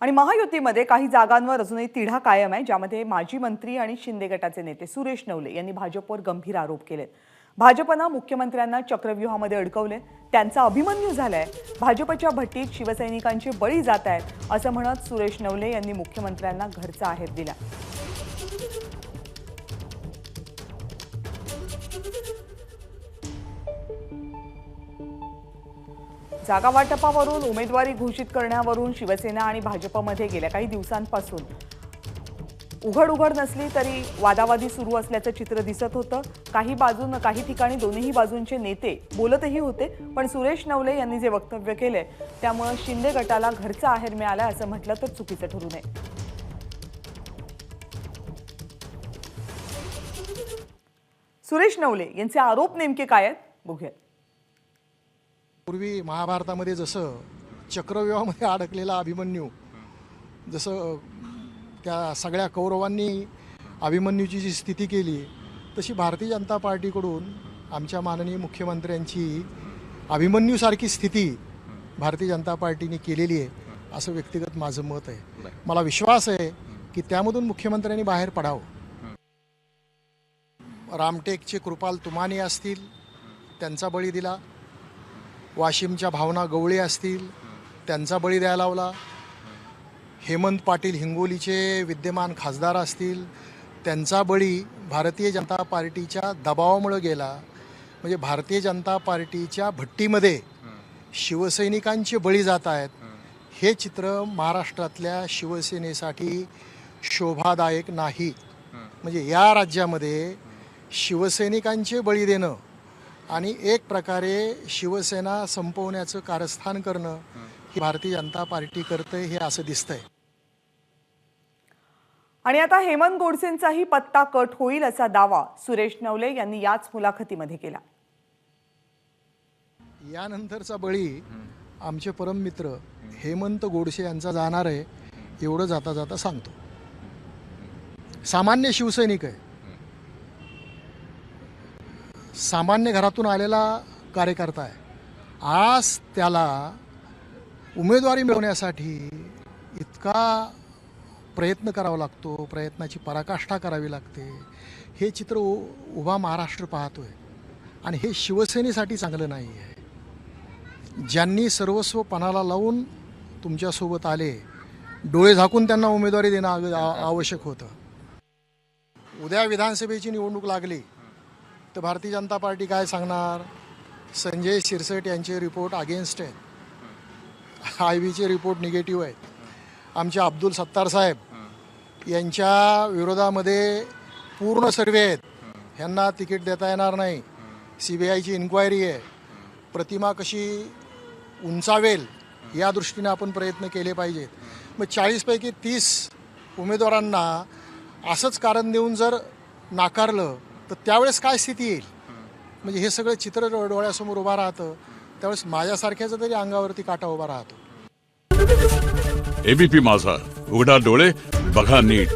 आणि महायुतीमध्ये काही जागांवर अजूनही तिढा कायम आहे ज्यामध्ये माजी मंत्री आणि शिंदे गटाचे नेते सुरेश नवले यांनी भाजपवर गंभीर आरोप केलेत. भाजपनं मुख्यमंत्र्यांना चक्रव्यूहामध्ये अडकवले त्यांचा अभिमन्यू झालाय. भाजपच्या भट्टीत शिवसैनिकांचे बळी जात आहेत असं म्हणत सुरेश नवले यांनी मुख्यमंत्र्यांना घरचा आहेर दिला. जागा वाटपावरून उमेदवारी घोषित करण्यावरून शिवसेना आणि भाजपमध्ये गेल्या काही दिवसांपासून उघड उघड नसली तरी वादावादी सुरू असल्याचं चित्र दिसत होतं. काही बाजून काही ठिकाणी दोन्ही बाजूंचे नेते बोलतही होते पण सुरेश नवले यांनी जे वक्तव्य केले त्यामुळं शिंदे गटाला घरचा आहेर मिळाला असं म्हटलं तर चुकीचं ठरू नये. सुरेश नवले यांचे आरोप नेमके काय आहेत? बघूयात. पूर्वी महाभारतामध्ये जसं चक्रव्यूहामध्ये अडकलेला अभिमन्यू जसं त्या सगळ्या कौरवांनी अभिमन्यूची जी स्थिती केली तशी भारतीय जनता पार्टीकडून आमच्या माननीय मुख्यमंत्र्यांची अभिमन्यूसारखी स्थिती भारतीय जनता पार्टीने केलेली आहे असं व्यक्तिगत माझं मत आहे. मला विश्वास आहे की त्यामधून मुख्यमंत्र्यांनी बाहेर पडावं. रामटेकचे कृपाल तुमाने असतील त्यांचा बळी दिला. वाशिमच्या भावना गवळे असतील त्यांचा बळी द्यायला लावला. हेमंत पाटील हिंगोलीचे विद्यमान खासदार असतील त्यांचा बळी भारतीय जनता पार्टीच्या दबावामुळे गेला. म्हणजे भारतीय जनता पार्टीच्या भट्टीमध्ये शिवसैनिकांचे बळी जात आहेत. हे चित्र महाराष्ट्रातल्या शिवसेनेसाठी शोभादायक नाही. म्हणजे या राज्यामध्ये शिवसैनिकांचे बळी देणं आणि एक प्रकारे शिवसेना संपवण्याचं कारस्थान करणं ही भारतीय जनता पार्टी करते हे असं दिसतंय. आणि आता हेमंत गोडसेंचाही पत्ता कट होईल असा दावा सुरेश नवले यांनी याच मुलाखतीमध्ये केला. यानंतरचा बळी आमचे परममित्र हेमंत गोडसे यांचा जाणार आहे एवढं जाता जाता सांगतो. सामान्य शिवसैनिक आहे. सामान्य घरातून आलेला कार्यकर्ता आहे. आज त्याला उमेदवारी मिळवण्यासाठी इतका प्रयत्न करावा लागतो प्रयत्नाची पराकाष्ठा करावी लागते. हे चित्र उ उभा महाराष्ट्र पाहतो आहे आणि हे शिवसेनेसाठी चांगलं नाही आहे. ज्यांनी सर्वस्व पणाला लावून तुमच्यासोबत आले डोळे झाकून त्यांना उमेदवारी देणं आवश्यक होतं. उद्या विधानसभेची निवडणूक लागली तर भारतीय जनता पार्टी काय सांगणार? संजय शिरसट यांचे रिपोर्ट अगेन्स्ट आहेत आय व्हीचे रिपोर्ट निगेटिव्ह आहेत आमचे अब्दुल सत्तार साहेब यांच्या विरोधामध्ये पूर्ण सर्वे आहेत. ह्यांना तिकीट देता येणार नाही. सी बी आयची इन्क्वायरी आहे. प्रतिमा कशी उंचावेल या दृष्टीने आपण प्रयत्न केले पाहिजेत. मग चाळीसपैकी तीस उमेदवारांना असंच कारण देऊन जर नाकारलं तर त्यावेळेस काय स्थिती येईल? म्हणजे हे सगळं चित्र डोळ्यासमोर उभं राहतं. त्यावेळेस माझ्यासारख्याचं तरी अंगावरती काटा उभा राहतो. एबीपी माझा. उघडा डोळे बघा नीट.